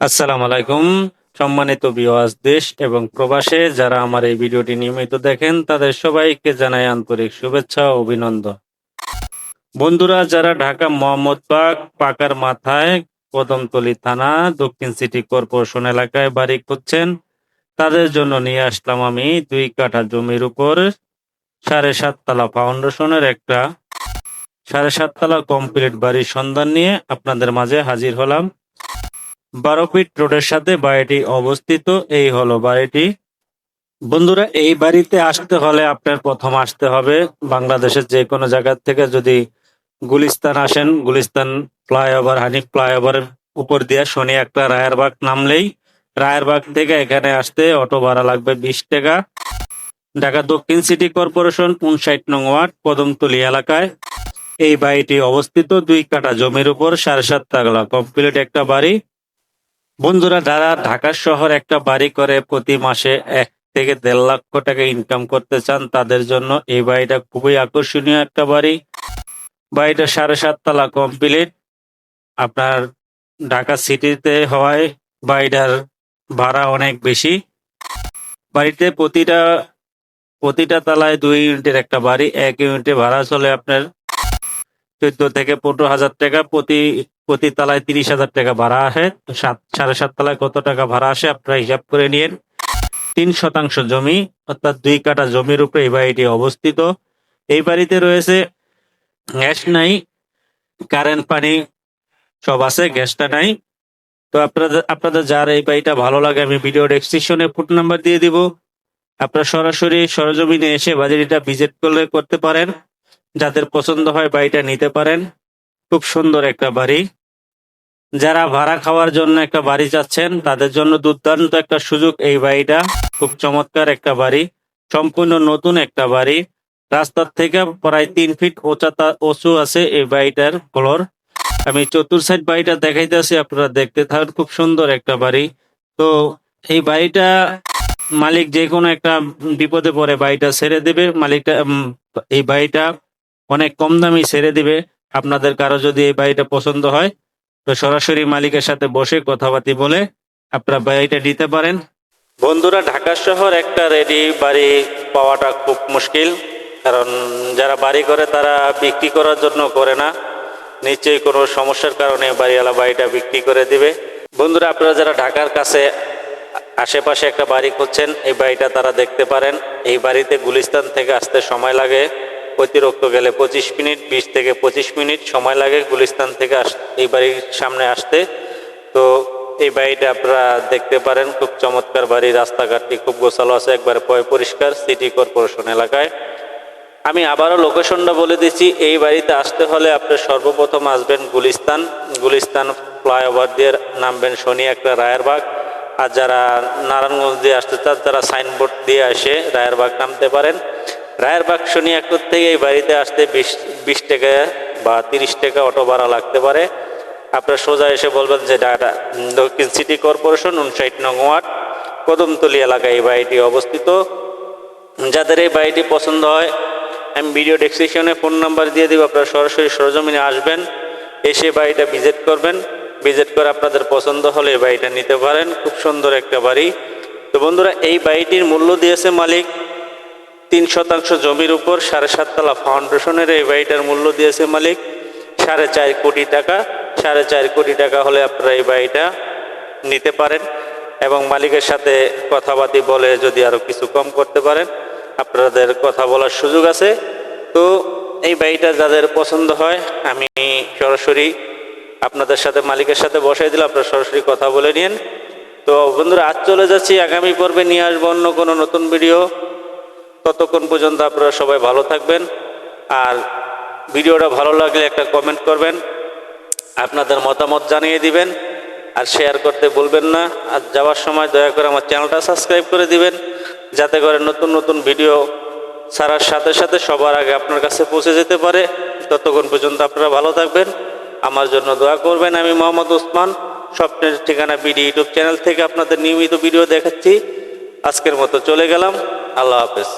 আসসালামু আলাইকুম। সম্মানিত বিওয়াজ দেশ এবং প্রবাসে যারা আমার এই ভিডিওটি নিয়মিত দেখেন, তাদের সবাইকে জানাই আন্তরিক শুভেচ্ছা ও অভিনন্দন। বন্ধুরা, যারা ঢাকা মোহাম্মদবাগ পাকার মাথায়, কদমতলী থানা, দক্ষিণ সিটি কর্পোরেশন এলাকায় বাড়ি করছেন তাদের জন্য নিয়ে আসলাম আমি দুই কাঠা জমির উপর সাড়ে সাততলা ফাউন্ডেশনের একটা সাড়ে সাততলা কমপ্লিট বাড়ির সন্ধান নিয়ে আপনাদের মাঝে হাজির হলাম। বারো ফিট রোডের সাথে বাড়িটি অবস্থিত, এই হলো বাড়িটি। বন্ধুরা, এই বাড়িতে আসতে হলে আপনার প্রথম আসতে হবে। বাংলাদেশের যে কোনো জায়গা থেকে যদি গুলিস্তান আসেন, গুলিস্তান ফ্লাইওভার, হানিফ ফ্লাইওভারের উপর দিয়ে শনি একটা রায়েরবাগ নামলেই রায়েরবাগ থেকে এখানে আসতে অটো ভাড়া লাগবে বিশ টাকা। ঢাকা দক্ষিণ সিটি কর্পোরেশন, উনষাট নং ওয়ার্ড, কদমতলী এলাকায়। এই বাড়িটি অবস্থিত দুই কাটা জমির উপর সাড়ে সাত তাগলা কমপ্লিট একটা বাড়ি। বন্ধুরা, যারা ঢাকা শহর একটা বাড়ি করে প্রতি মাসে এক থেকে দেড় লক্ষ টাকা ইনকাম করতে চান, তাদের জন্য এই বাড়িটা খুবই আকর্ষণীয় একটা বাড়ি। বাড়িটা সাড়ে সাত তলা কমপ্লিট আপনার ঢাকা সিটিতে হওয়ায় বাড়িটার ভাড়া অনেক বেশি। বাড়িতে প্রতিটা প্রতিটা তালায় দুই ইউনিটের একটা বাড়ি, এক ইউনিটে ভাড়া চলে আপনার চোদ্দ থেকে পনেরো হাজার টাকা প্রতি প্রতি তালায় তিরিশ হাজার টাকা ভাড়া আসে। সাত, সাড়ে সাত তলায় কত টাকা ভাড়া আসে আপনারা হিসাব করে নিন তিন শতাংশ জমি, অর্থাৎ দুই কাঠা জমির উপরে এই বাড়িটি অবস্থিত। এই বাড়িতে রয়েছে গ্যাস নাই, কারেন্ট, পানি সব আছে, গ্যাসটা নাই। তো আপনাদের আপনাদের যার এই বাড়িটা ভালো লাগে, আমি ভিডিও ডেসক্রিপশনে ফুট নাম্বার দিয়ে দিব। আপনারা সরাসরি সরজমিনে এসে বাজারিটা ভিজিট করলে, করতে পারেন। যাদের পছন্দ হয় বাড়িটা নিতে পারেন। খুব সুন্দর একটা বাড়ি। যারা ভাড়া খাওয়ার জন্য একটা বাড়ি চাচ্ছেন, তাদের জন্য দুর্দান্ত একটা সুযোগ এই বাড়িটা। খুব চমৎকার একটা বাড়ি। সম্পূর্ণ নতুন একটা বাড়ি। রাস্তার থেকে প্রায় তিন ফিট উঁচাতা উঁচু আছে এই বাড়িটার ফ্লোর। আমি চতুর সাইড বাড়িটা দেখাইতেছি, আপনারা দেখতে থাকুন। খুব সুন্দর একটা বাড়ি। তো এই বাড়িটা মালিক যে কোনো একটা বিপদে পড়ে বাড়িটা ছেড়ে দেবে। মালিকটা এই বাড়িটা অনেক কম দামি ছেড়ে দিবে। আপনাদের কারও যদি এই বাড়িটা পছন্দ হয়, তো সরাসরি মালিকের সাথে বসে কথাবার্তি বলে আপনারা বাড়িটা নিতে পারেন। বন্ধুরা, ঢাকা শহর একটা রেডি বাড়ি পাওয়াটা খুব মুশকিল, কারণ যারা বাড়ি করে তারা বিক্রি করার জন্য করে না। নিশ্চয়ই কোনো সমস্যার কারণে বাড়িওয়ালা বাড়িটা বিক্রি করে দিবে। বন্ধুরা, আপনারা যারা ঢাকার কাছে আশেপাশে একটা বাড়ি খুঁজছেন, এই বাড়িটা তারা দেখতে পারেন। এই বাড়িতে গুলিস্তান থেকে আসতে সময় লাগে। অতিরিক্ত গেলে পঁচিশ মিনিট, বিশ থেকে পঁচিশ মিনিট সময় লাগে গুলিস্তান থেকে আস, এই বাড়ির সামনে আসতে। তো এই বাড়িটা আপনারা দেখতে পারেন, খুব চমৎকার বাড়ি, রাস্তাঘাটটি খুব গোছালো আছে, একবারে পয় পরিষ্কার, সিটি কর্পোরেশন এলাকায়। আমি আবারও লোকেশনটা বলে দিচ্ছি, এই বাড়িতে আসতে হলে আপনি সর্বপ্রথম আসবেন গুলিস্তান। গুলিস্তান ফ্লাইওভার দিয়ে নামবেন শনি একটা রায়েরবাগ আর যারা নারায়ণগঞ্জ দিয়ে আসতে চান, তারা সাইনবোর্ড দিয়ে এসে রায়েরবাগ নামতে পারেন। রায়েরবাগ শনি একর থেকে এই বাড়িতে আসতে বিশ বিশ টাকা বা তিরিশ টাকা অটো ভাড়া লাগতে পারে। আপনার সোজা এসে বলবেন যে ঢাকা দক্ষিণ সিটি কর্পোরেশন, উনষাট নং ওয়ার্ড, কদমতলী এলাকায় এই বাড়িটি অবস্থিত। যাদের এই বাড়িটি পছন্দ হয়, আমি ভিডিও ডেসক্রিপশনে ফোন নাম্বার দিয়ে দিব, আপনারা সরাসরি সরজমিনে আসবেন, এসে বাড়িটা ভিজিট করবেন। ভিজিট করে আপনাদের পছন্দ হলে এই বাড়িটা নিতে পারেন। খুব সুন্দর একটা বাড়ি। তো বন্ধুরা, এই বাড়িটির মূল্য দিয়েছে মালিক তিন শতাংশ জমির উপর সাড়ে সাততলা ফাউন্ডেশনের এই বাড়িটার মূল্য দিয়েছে মালিক। সাড়ে চার কোটি টাকা। সাড়ে চার কোটি টাকা হলে আপনারা এই বাড়িটা নিতে পারেন এবং মালিকের সাথে কথাবার্তি বলে যদি আরও কিছু কম করতে পারেন, আপনাদের কথা বলার সুযোগ আছে। তো এই বাড়িটা যাদের পছন্দ হয়, আমি সরাসরি আপনাদের সাথে, মালিকের সাথে বসাই দিলে আপনারা সরাসরি কথা বলে নিন। তো বন্ধুরা, আজ চলে যাচ্ছি। আগামী পর্বে নিয়ে আসব অন্য কোনো নতুন ভিডিও ততক্ষণ পর্যন্ত আপনারা সবাই ভালো থাকবেন। আর ভিডিওটা ভালো লাগলে একটা কমেন্ট করবেন, আপনাদের মতামত জানিয়ে দিবেন, আর শেয়ার করতে বলবেন না। আর যাওয়ার সময় দয়া করে আমার চ্যানেলটা সাবস্ক্রাইব করে দিবেন, যাতে করে নতুন নতুন ভিডিও ছাড়ার সাথে সাথে সবার আগে আপনার কাছে পৌঁছে যেতে পারে। ততক্ষণ পর্যন্ত আপনারা ভালো থাকবেন। আমার জন্য দোয়া করবেন আমি মোহাম্মদ ওসমান। স্বপ্নের ঠিকানা বিডি ইউটিউব চ্যানেল থেকে আপনাদের নিয়মিত ভিডিও দেখাচ্ছি। আজকের মতো চলে গেলাম। আল্লাহ হাফেজ।